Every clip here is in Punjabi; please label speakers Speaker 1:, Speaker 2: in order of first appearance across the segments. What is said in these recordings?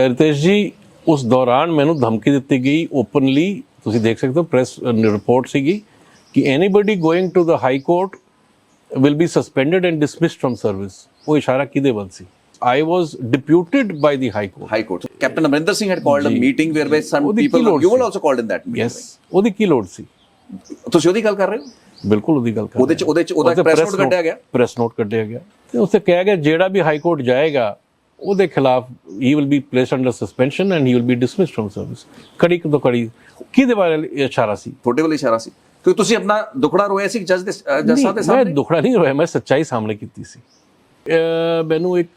Speaker 1: ਰਿਤੇਸ਼ ਜੀ ਉਸ ਦੌਰਾਨ ਮੈਨੂੰ ਧਮਕੀ ਦਿੱਤੀ ਗਈ ਓਪਨਲੀ ਤੁਸੀਂ ਦੇਖ ਸਕਦੇ ਹੋ ਪ੍ਰੈਸ ਰਿਪੋਰਟ ਸੀਗੀ ਕਿ anybody going to the high court will be suspended and dismissed from service ਉਹ ਇਸ਼ਾਰਾ ਕਿਹਦੇ ਵੱਲ ਸੀ? I was deputed by the high court
Speaker 2: High Court. Captain Amrinder Singh had called a meeting whereby some people, you were also called in that meeting.
Speaker 1: Yes ਉਹਦੀ ਕੀ ਲੋੜ ਸੀ?
Speaker 2: ਤੁਸੀਂ ਉਹਦੀ ਗੱਲ ਕਰ ਰਹੇ ਹੋ?
Speaker 1: ਬਿਲਕੁਲ ਉਹਦੀ ਗੱਲ ਕਰ
Speaker 2: ਉਹਦੇ ਚ ਉਹਦੇ ਚ ਉਹਦਾ ਪ੍ਰੈਸ ਨੋਟ ਕੱਢਿਆ ਗਿਆ?
Speaker 1: ਪ੍ਰੈਸ ਨੋਟ ਕੱਢਿਆ ਗਿਆ। ਤੇ ਉਸੇ ਕਿਹਾ ਗਿਆ ਜਿਹੜਾ ਵੀ ਹਾਈ ਕੋਰਟ ਜਾਏਗਾ ਉਹਦੇ ਖਿਲਾਫ he will be placed under suspension and he will be dismissed from service ਕੜੀ ਤੋਂ ਕੜੀ ਕਿਹਦੇ ਬਾਰੇ ਇਸ਼ਾਰਾ ਸੀ?
Speaker 2: ਤੁਹਾਡੇ ਵੱਲ ਇਸ਼ਾਰਾ ਸੀ। ਕਿਉਂਕਿ ਤੁਸੀਂ ਆਪਣਾ ਦੁਖੜਾ ਰੋਇਆ ਸੀ ਜੱਜ ਦੇ ਜੱਜ ਸਾਹਿਬ ਦੇ
Speaker 1: ਨਹੀਂ, ਮੈਂ
Speaker 2: ਸਾਹਮਣੇ
Speaker 1: ਦੁਖੜਾ ਨਹੀਂ ਹੋਇਆ ਮੈਂ ਸੱਚਾਈ ਸਾਹਮਣੇ ਕੀਤੀ ਸੀ। ਮੈਨੂੰ ਇੱਕ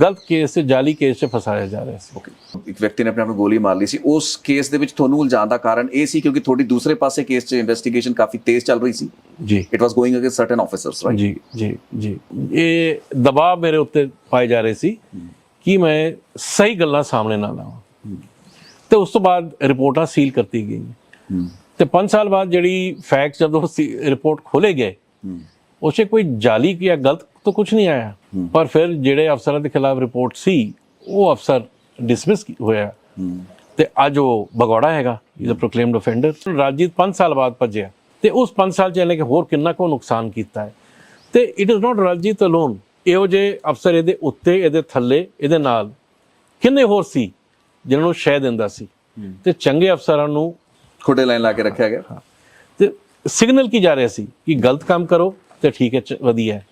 Speaker 1: ਗਲਤ ਕੇਸ ਤੇ ਜਾਲੀ ਕੇਸ 'ਚ ਫਸਾਇਆ ਜਾ ਰਿਹਾ ਸੀ।
Speaker 2: ਓਕੇ ਇੱਕ ਵਿਅਕਤੀ ਨੇ ਆਪਣੇ ਆਪ ਨੂੰ ਗੋਲੀ ਮਾਰ ਲਈ ਸੀ। ਉਸ ਕੇਸ ਦੇ ਵਿੱਚ ਤੁਹਾਨੂੰ ਉਲਝਾਉਣ ਦਾ ਕਾਰਨ ਇਹ ਸੀ ਕਿਉਂਕਿ ਤੁਹਾਡੀ ਦੂਸਰੇ ਪਾਸੇ ਕੇਸ 'ਚ ਇਨਵੈਸਟੀਗੇਸ਼ਨ ਕਾਫੀ ਤੇਜ਼ ਚੱਲ ਰਹੀ ਸੀ।
Speaker 1: ਜੀ।
Speaker 2: It was going against certain officers right
Speaker 1: ਜੀ ਜੀ ਜੀ। ਇਹ ਦਬਾਅ ਮੇਰੇ ਉੱਤੇ ਪਾਏ ਜਾ ਰਹੇ ਸੀ। ਕਿ ਮੈਂ ਸਹੀ ਗੱਲਾਂ ਸਾਹਮਣੇ ਨਾ ਲਾਵਾਂ। ਤੇ ਉਸ ਤੋਂ ਬਾਅਦ ਰਿਪੋਰਟਾਂ ਸੀਲ ਕਰਤੀ ਗਈਆਂ। ਤੇ 5 ਸਾਲ ਬਾਅਦ ਜਿਹੜੀ ਫੈਕਟ ਜਦੋਂ ਰਿਪੋਰਟ ਖੋਲੇ ਗਏ ਉਸੇ ਕੋਈ ਜਾਲੀ ਜਾਂ ਗਲਤ ਤਾਂ ਕੁਝ ਨਹੀਂ ਆਇਆ। ਪਰ ਫਿਰ ਜਿਹੜੇ ਅਫਸਰਾਂ ਦੇ ਖਿਲਾਫ ਰਿਪੋਰਟ ਸੀ ਉਹ ਅਫਸਰ ਡਿਸਮਿਸ ਹੋਇਆ। ਤੇ ਅੱਜ ਉਹ ਭਗੌੜਾ ਹੈਗਾ is a proclaimed offender Ranjit 5 ਸਾਲ ਬਾਅਦ ਭੱਜਿਆ। ਤੇ ਉਸ 5 ਸਾਲ ਚ ਇਹਨੇ ਕਿ ਹੋਰ ਕਿੰਨਾ ਕੋ ਨੁਕਸਾਨ ਕੀਤਾ ਹੈ। ਤੇ it is not Rajit alone ਇਹੋ ਜੇ ਅਫਸਰ ਇਹਦੇ ਉੱਤੇ ਇਹਦੇ ਥੱਲੇ ਇਹਦੇ ਨਾਲ? ਕਿੰਨੇ ਹੋਰ ਸੀ ਜਿਨ੍ਹਾਂ ਨੂੰ ਸ਼ਹਿ ਦਿੰਦਾ ਸੀ? ਤੇ ਚੰਗੇ ਅਫਸਰਾਂ ਨੂੰ
Speaker 2: ਖੋਡੇ ਲਾਈਨ ਲਾ ਕੇ ਰੱਖਿਆ ਗਿਆ।
Speaker 1: ਤੇ ਸਿਗਨਲ ਕੀ ਜਾ ਰਿਹਾ ਸੀ? ਕਿ ਗਲਤ ਕੰਮ ਕਰੋ ਤੇ ਠੀਕ ਹੈ ਵਧੀਆ ਹੈ।